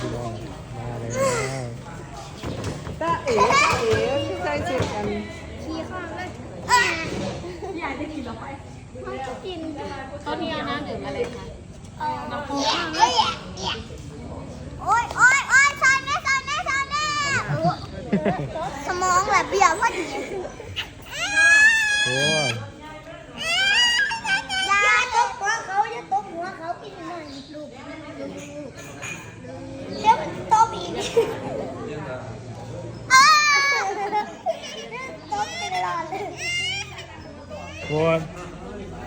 พี่น้องมาแล้วตาเอ๋ตาเอ๋ที่ใจเจ็บกันขี้ข้างเลยยายได้กินแล้วไปมันจะกินต้นนี้เอาน้ำดื่มอะไรคะเออน้ำขี้ข้างเลยโอ๊ยโอ๊ยโอ๊ยซอยแม่ซอยแม่ซอยแม่สมองแบบเบี้ยวพอดีโอ้ย อย่าตบหัวเขาอย่าตบหัวเขาอีกหน่อยลูกเดี๋ยวมันตบอีกอ้าวตบเป็นหลอดเลย โคตร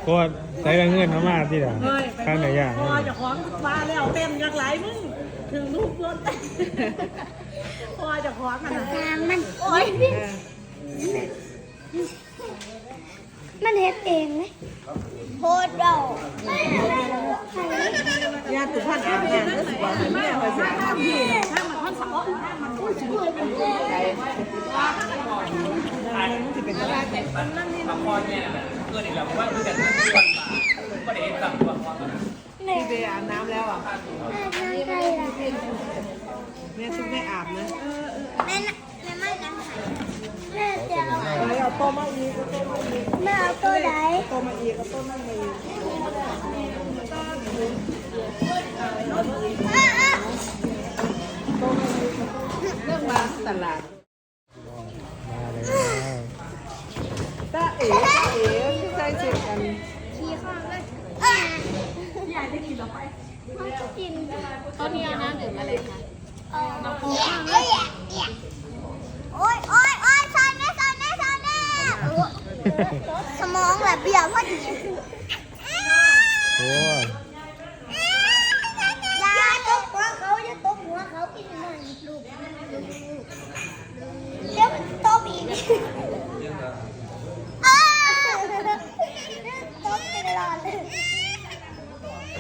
โคตรใส่เงินมามาที่ไหนเฮ้ยข้างไหนอย่างพอเจะของมาแล้วเต็มยักไหลมึงถึงลูกรถพอเจะของมันน่ะงานมันโอ๊ยมันเฮ็ดเองไหมโคตรเราญาติพันอาบน้ำแล้วสิว่าแม่ไปสิข้ามพี่น่ะข้ามมันพันสองข้ามมันพูดถึงมันสิเป็นอะไรแต่นั่นนี่พอเนี่ยเกิดอีกแล้วว่าคือแต่ทุกวันก็ได้สั่งว่าแม่ไปอาบน้ำแล้วอะแม่นั่งใกล้ละแม่ซุกแม่อาบนะแม่แม่ไม่นั่งหันแม่จะเอาอาโต๊ะมาอีกเอาโต๊ะมาอีกแม่เอาโตัวไหนโต๊ะมาอีกเอาโต๊ะนั่งมาอีกเรื่องมาตลาดมาแล้วตาเอ๋ตาเอ๋ ที่ใจเจ็บกันขี้ข้างเลยอะยายได้กินแล้วไปมันจะกินต้นนี้อาน้ำดื่มอะไรคะเออน้ำขี้ข้างเลยโอ๊ยโอ๊ยโอ๊ยซอนแม่ซอนแม่ซอนแม่สมองแบบเบี้ยวพอดีโอ้ย อย่าตบหัวเขาอย่าตบหัวเขาอีกหน่อยลูกเดี๋ยวมันตบอีกอ้าวตบเป็นหลอดเลย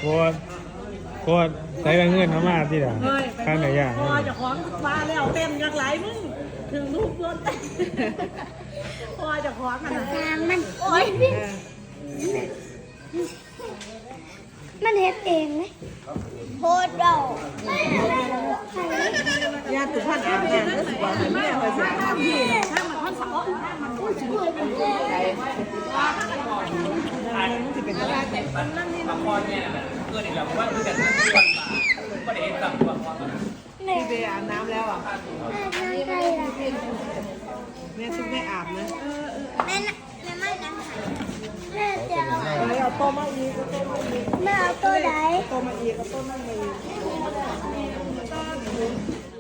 โคตรโคตรใส่เงินมามาที่ไหนเฮ้ยข้างไหนอย่างพอเจะของมาแล้วเต็มยักไหลมึงถึงลูกรถพอเจะของมันน่ะงานมันโอ๊ยมันเฮ็ดเองไหมโคตรเราญาติพันอาบน้ำแล้วสิว่าแม่ไปสิข้ามพี่น่ะข้ามมันพันสองข้ามมันพูดถึงมันสิเป็นอะไรแต่นั่นนี่พอเนี่ยเกินอีกแล้วาะว่านจะทั้งวันก็ได้เห็นต่ำกว่าพๆนี่ไปอาบน้ำแล้วอะแม่ซุปไม่อาบนะแม่แม่ไม่น้ำหายแม่จะเอาอะไรเอาต้มมาอีกแม่เอาตัวไหนต้มมาอีกเอาต้มมาอีก